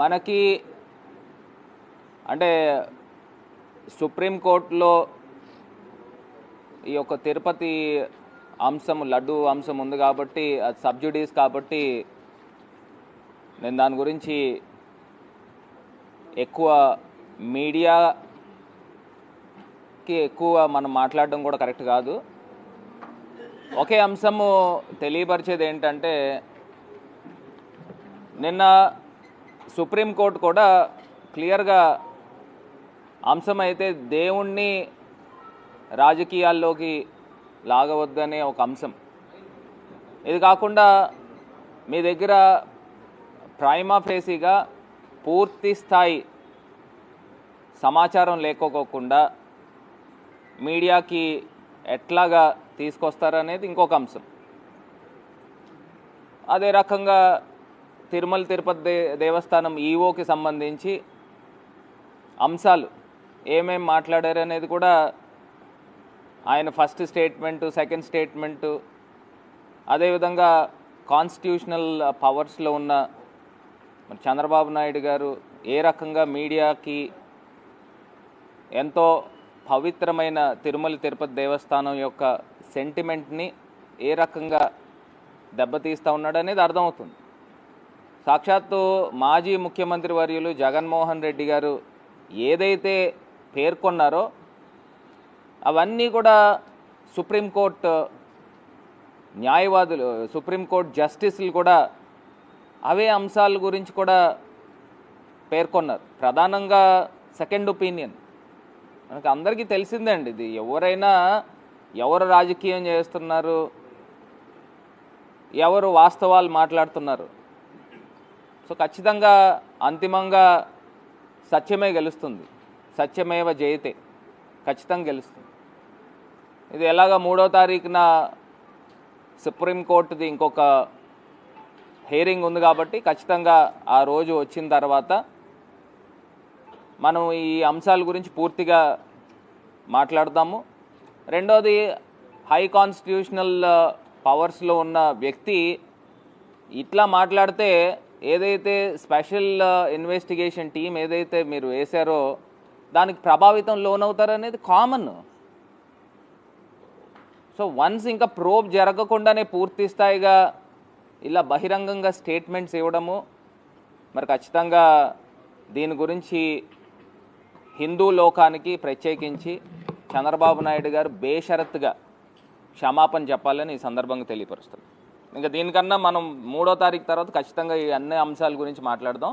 మనకి అంటే సుప్రీంకోర్టులో ఈ యొక్క తిరుపతి అంశం లడ్డు అంశం ఉంది కాబట్టి అది సబ్జిడీస్ కాబట్టి నేను దాని గురించి ఎక్కువ మీడియాకి ఎక్కువ మనం మాట్లాడడం కూడా కరెక్ట్ కాదు. ఒకే అంశము తెలియపరిచేది ఏంటంటే నిన్న సుప్రీంకోర్టు కూడా క్లియర్గా అంశం అయితే దేవుణ్ణి రాజకీయాల్లోకి లాగవద్దనే ఒక అంశం. ఇది కాకుండా మీ దగ్గర ప్రైమా ఫేసీగా పూర్తి స్థాయి సమాచారం లేకోకుండా మీడియాకి ఎట్లాగా తీసుకొస్తారనేది ఇంకొక అంశం. అదే రకంగా తిరుమల తిరుపతి దే దేవస్థానం ఈఓకి సంబంధించి అంశాలు ఏమేమి మాట్లాడారు అనేది కూడా ఆయన ఫస్ట్ స్టేట్మెంటు సెకండ్ స్టేట్మెంటు అదేవిధంగా కాన్స్టిట్యూషనల్ పవర్స్లో ఉన్న మరి చంద్రబాబు నాయుడు గారు ఏ రకంగా మీడియాకి ఎంతో పవిత్రమైన తిరుమల తిరుపతి దేవస్థానం యొక్క సెంటిమెంట్ని ఏ రకంగా దెబ్బతీస్తూ ఉన్నాడు అనేది అర్థమవుతుంది. సాక్షాత్తు మాజీ ముఖ్యమంత్రి వర్యులు జగన్మోహన్ రెడ్డి గారు ఏదైతే పేర్కొన్నారో అవన్నీ కూడా సుప్రీంకోర్టు న్యాయవాదులు సుప్రీంకోర్టు జస్టిస్లు కూడా అవే అంశాల గురించి కూడా పేర్కొన్నారు. ప్రధానంగా సెకండ్ ఒపీనియన్. మనకు అందరికీ తెలిసిందే అండి ఇది. ఎవరైనా ఎవరు రాజకీయం చేస్తున్నారు ఎవరు వాస్తవాలు మాట్లాడుతున్నారు సో ఖచ్చితంగా అంతిమంగా సత్యమే గెలుస్తుంది. సత్యమేవ జయతే. ఖచ్చితంగా గెలుస్తుంది. ఇది ఎలాగ మూడో తారీఖున సుప్రీంకోర్టుది ఇంకొక హేరింగ్ ఉంది కాబట్టి ఖచ్చితంగా ఆ రోజు వచ్చిన తర్వాత మనం ఈ అంశాల గురించి పూర్తిగా మాట్లాడదాము. రెండోది హై కాన్స్టిట్యూషనల్ పవర్స్లో ఉన్న వ్యక్తి ఇట్లా మాట్లాడితే ఏదైతే స్పెషల్ ఇన్వెస్టిగేషన్ టీం ఏదైతే మీరు వేశారో దానికి ప్రభావితం లోనవుతారనేది కామన్ సో వన్స్ ఇంకా ప్రోబ్ జరగకుండానే పూర్తి స్థాయిగా ఇలా బహిరంగంగా స్టేట్మెంట్స్ ఇవ్వడము మరి ఖచ్చితంగా దీని గురించి హిందూ లోకానికి ప్రత్యేకించి చంద్రబాబు నాయుడు గారు బేషరత్గా క్షమాపణ చెప్పాలని ఈ సందర్భంగా తెలియపరుస్తుంది ఇంకా దీనికన్నా మనం మూడో తారీఖు తర్వాత ఖచ్చితంగా ఈ అన్ని అంశాల గురించి మాట్లాడదాం.